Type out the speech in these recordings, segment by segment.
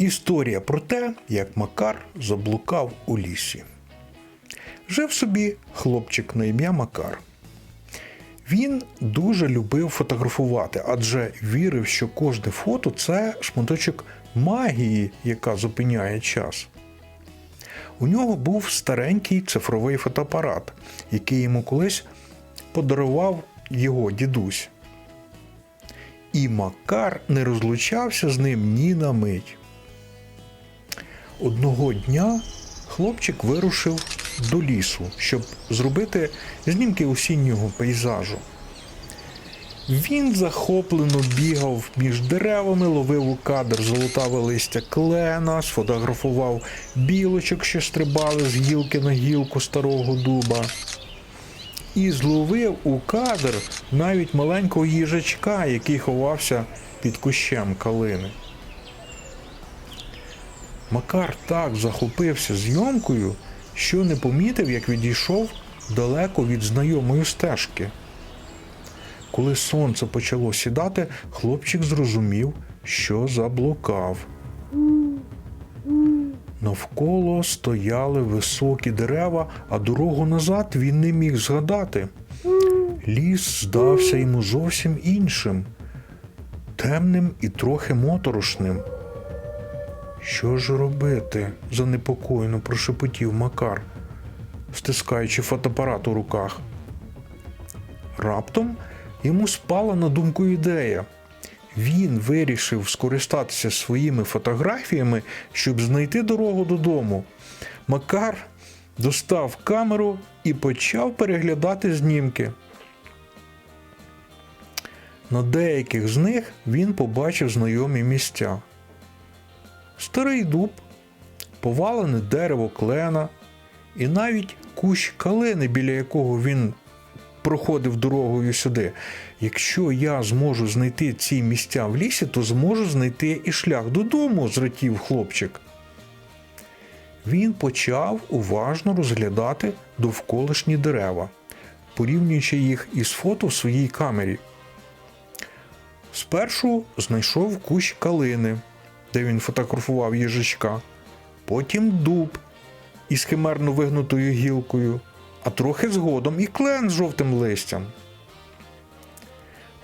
Історія про те, як Макар заблукав у лісі. Жив собі хлопчик на ім'я Макар. Він дуже любив фотографувати, адже вірив, що кожне фото це шматочок магії, яка зупиняє час. У нього був старенький цифровий фотоапарат, який йому колись подарував його дідусь. І Макар не розлучався з ним ні на мить. Одного дня хлопчик вирушив до лісу, щоб зробити знімки осіннього пейзажу. Він захоплено бігав між деревами, ловив у кадр золотаве листя клена, сфотографував білочок, що стрибали з гілки на гілку старого дуба. І зловив у кадр навіть маленького їжачка, який ховався під кущем калини. Макар так захопився зйомкою, що не помітив, як відійшов далеко від знайомої стежки. Коли сонце почало сідати, хлопчик зрозумів, що заблукав. Навколо стояли високі дерева, а дорогу назад він не міг згадати. Ліс здався йому зовсім іншим, темним і трохи моторошним. Що ж робити? занепокоєно прошепотів Макар, стискаючи фотоапарат у руках. Раптом йому спала на думку ідея. Він вирішив скористатися своїми фотографіями, щоб знайти дорогу додому. Макар достав камеру і почав переглядати знімки. На деяких з них він побачив знайомі місця. Старий дуб, повалене дерево клена і навіть кущ калини, біля якого він проходив дорогою сюди. Якщо я зможу знайти ці місця в лісі, то зможу знайти і шлях додому, зрадів хлопчик. Він почав уважно розглядати довколишні дерева, порівнюючи їх із фото в своїй камері. Спершу знайшов кущ калини, де він фотографував їжачка, потім дуб із химерно вигнутою гілкою, а трохи згодом і клен з жовтим листям.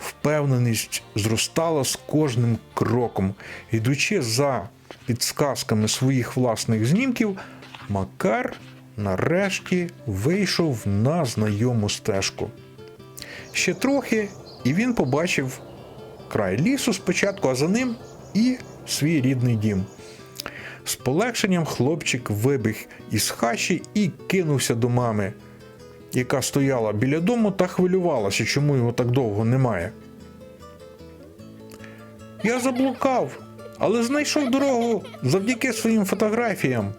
Впевненість зростала з кожним кроком, ідучи за підсказками своїх власних знімків, Макар нарешті вийшов на знайому стежку. Ще трохи, і він побачив край лісу спочатку, а за ним і свій рідний дім. З полегшенням хлопчик вибіг із хащі і кинувся до мами, яка стояла біля дому та хвилювалася, чому його так довго немає. Я заблукав, але знайшов дорогу завдяки своїм фотографіям.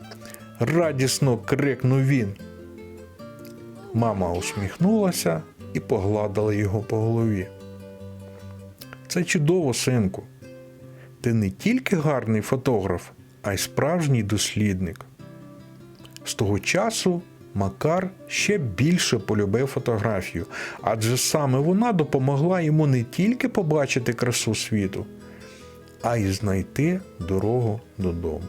радісно крикнув він. Мама усміхнулася і погладила його по голові. Це чудово, синку. Ти не тільки гарний фотограф, а й справжній дослідник. З того часу Макар ще більше полюбив фотографію, адже саме вона допомогла йому не тільки побачити красу світу, а й знайти дорогу додому.